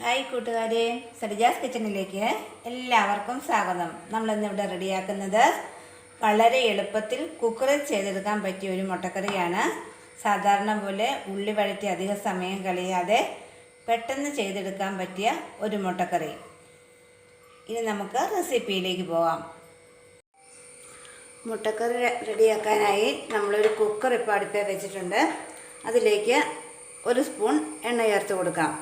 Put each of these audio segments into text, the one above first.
Hi കൂട്ടുകാരെ സരിജാസ് കിച്ചണിലേക്ക് എല്ലാവർക്കും സ്വാഗതം. നമ്മളിന്നിവിടെ റെഡിയാക്കുന്നത് വളരെ എളുപ്പത്തിൽ കുക്കറിൽ ചെയ്തെടുക്കാൻ പറ്റിയ ഒരു മുട്ടക്കറിയാണ്. സാധാരണ പോലെ ഉള്ളി വഴറ്റി അധിക സമയം കളയാതെ പെട്ടെന്ന് ചെയ്തെടുക്കാൻ പറ്റിയ ഒരു മുട്ടക്കറി. ഇനി നമുക്ക് റെസിപ്പിയിലേക്ക് പോകാം മുട്ടക്കറി റെഡിയാക്കാനായി നമ്മളൊരു കുക്കർ ഇപ്പോൾ അടുപ്പേ വെച്ചിട്ടുണ്ട്. അതിലേക്ക് ഒരു സ്പൂൺ എണ്ണ ചേർത്ത് കൊടുക്കാം.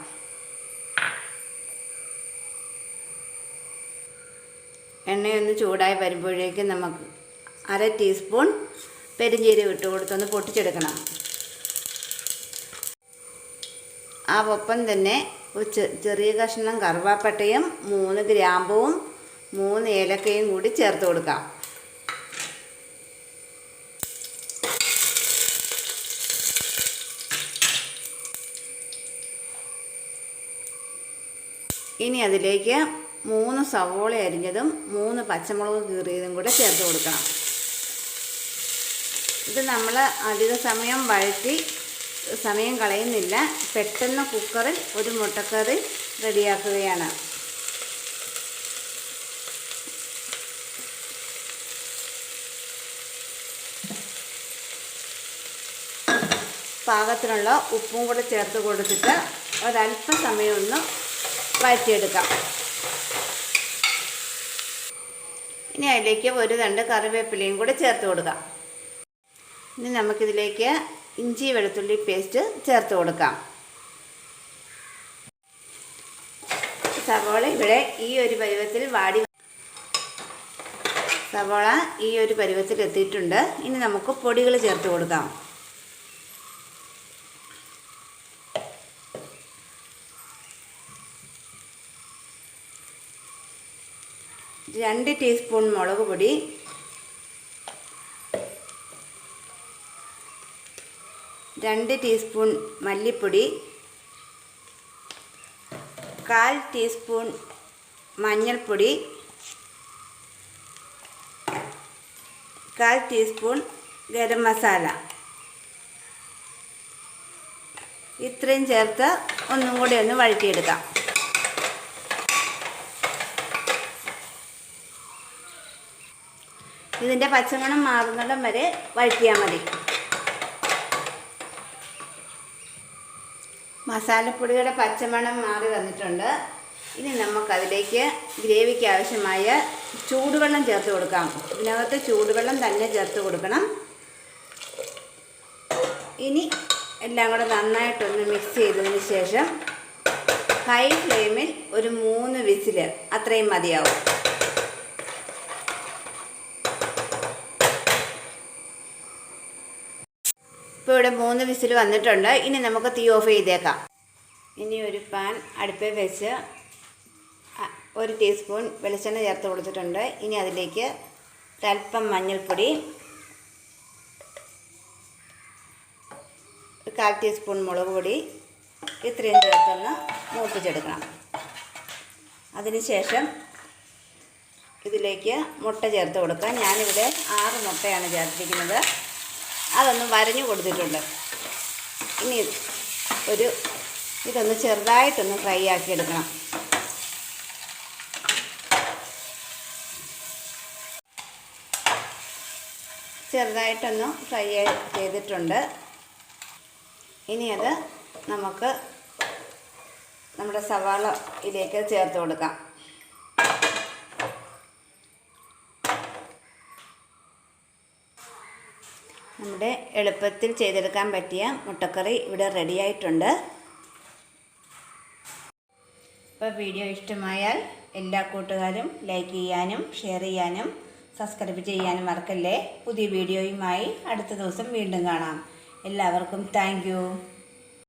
എണ്ണയൊന്ന് ചൂടായി വരുമ്പോഴേക്കും നമുക്ക് അര ടീസ്പൂൺ പെരിഞ്ചീരകം ഇട്ട് കൊടുത്തൊന്ന് പൊട്ടിച്ചെടുക്കണം. ആ ഒപ്പം തന്നെ ചെറിയ കഷ്ണം കറുവാപ്പട്ടയും മൂന്ന് ഗ്രാമ്പവും മൂന്ന് ഏലക്കയും കൂടി ചേർത്ത് കൊടുക്കാം. ഇനി അതിലേക്ക് മൂന്ന് സവോള അരിഞ്ഞതും മൂന്ന് പച്ചമുളക് കീറിയതും കൂടെ ചേർത്ത് കൊടുക്കണം. ഇത് നമ്മൾ അധിക സമയം വഴറ്റി സമയം കളയുന്നില്ല. പെട്ടെന്ന് കുക്കറിൽ ഒരു മുട്ടക്കറി റെഡിയാക്കുകയാണ്. പാകത്തിനുള്ള ഉപ്പും കൂടെ ചേർത്ത് കൊടുത്തിട്ട് ഒരല്പ സമയം ഒന്ന് വഴറ്റിയെടുക്കാം. ഇനി അതിലേക്ക് ഒരു രണ്ട് കറിവേപ്പിലയും കൂടെ ചേർത്ത് കൊടുക്കാം. ഇനി നമുക്കിതിലേക്ക് ഇഞ്ചി വെളുത്തുള്ളി പേസ്റ്റ് ചേർത്ത് കൊടുക്കാം. സവോള ഇവിടെ ഈ ഒരു പരുവത്തിൽ വാടി സവോള ഈ ഒരു പരുവത്തിൽ എത്തിയിട്ടുണ്ട്. ഇനി നമുക്ക് പൊടികൾ ചേർത്ത് കൊടുക്കാം. രണ്ട് ടീസ്പൂൺ മുളക് പൊടി. രണ്ട് ടീസ്പൂൺ മല്ലിപ്പൊടി. കാൽ ടീസ്പൂൺ മഞ്ഞൾപ്പൊടി. കാൽ ടീസ്പൂൺ ഗരം മസാല. ഇത്രയും ചേർത്ത് ഒന്നും കൂടി ഒന്ന് വഴറ്റിയെടുക്കാം. ഇതിന്റെ പച്ചമണം മാറുന്നിടം വരെ വഴറ്റിയാൽ മതി. മസാലപ്പൊടിയുടെ പച്ചമണം മാറി വന്നിട്ടുണ്ട്. ഇനി നമുക്കതിലേക്ക് ഗ്രേവിക്ക് ആവശ്യമായ ചൂടുവെള്ളം ചേർത്ത് കൊടുക്കാം. ഇതിനകത്ത് ചൂടുവെള്ളം തന്നെ ചേർത്ത് കൊടുക്കണം. ഇനി എല്ലാം കൂടെ നന്നായിട്ടൊന്ന് മിക്സ് ചെയ്തതിന് ശേഷം ഹൈ ഫ്ലെയിമിൽ ഒരു മൂന്ന് വിസിൽ അത്രയും മതിയാവും. ഇപ്പോൾ ഇവിടെ മൂന്ന് വിസിൽ വന്നിട്ടുണ്ട്. ഇനി നമുക്ക് തീ ഓഫ് ചെയ്തേക്കാം. ഇനി ഒരു പാൻ അടുപ്പിൽ വെച്ച് ഒരു ടീസ്പൂൺ വെളിച്ചെണ്ണ ചേർത്ത് കൊടുത്തിട്ടുണ്ട്. ഇനി അതിലേക്ക് തൽപ്പം മഞ്ഞൾപ്പൊടി കാൽ ടീസ്പൂൺ മുളക് പൊടി ഇത്രയും ചേർത്തൊന്ന് മൂപ്പിച്ചെടുക്കണം. അതിനുശേഷം ഇതിലേക്ക് മുട്ട ചേർത്ത് കൊടുക്കാം. ഞാനിവിടെ ആറ് മുട്ടയാണ് ചേർത്തിരിക്കുന്നത്. അതൊന്ന് വരഞ്ഞു കൊടുത്തിട്ടുണ്ട്. ഇനി ഒരു ഇതൊന്ന് ചെറുതായിട്ടൊന്ന് ഫ്രൈ ആക്കി എടുക്കണം. ചെറുതായിട്ടൊന്ന് ഫ്രൈ ചെയ്തിട്ടുണ്ട്. ഇനി അത് നമുക്ക് നമ്മുടെ സവാളയിലേക്ക് ചേർത്ത് കൊടുക്കാം. നമ്മുടെ എളുപ്പത്തിൽ ചെയ്തെടുക്കാൻ പറ്റിയ മുട്ടക്കറി ഇവിടെ റെഡിയായിട്ടുണ്ട്. ഇപ്പോൾ വീഡിയോ ഇഷ്ടമായാൽ എല്ലാ കൂട്ടുകാരും ലൈക്ക് ചെയ്യാനും ഷെയർ ചെയ്യാനും സബ്സ്ക്രൈബ് ചെയ്യാനും മറക്കല്ലേ? പുതിയ വീഡിയോയുമായി അടുത്ത ദിവസം വീണ്ടും കാണാം. എല്ലാവർക്കും താങ്ക്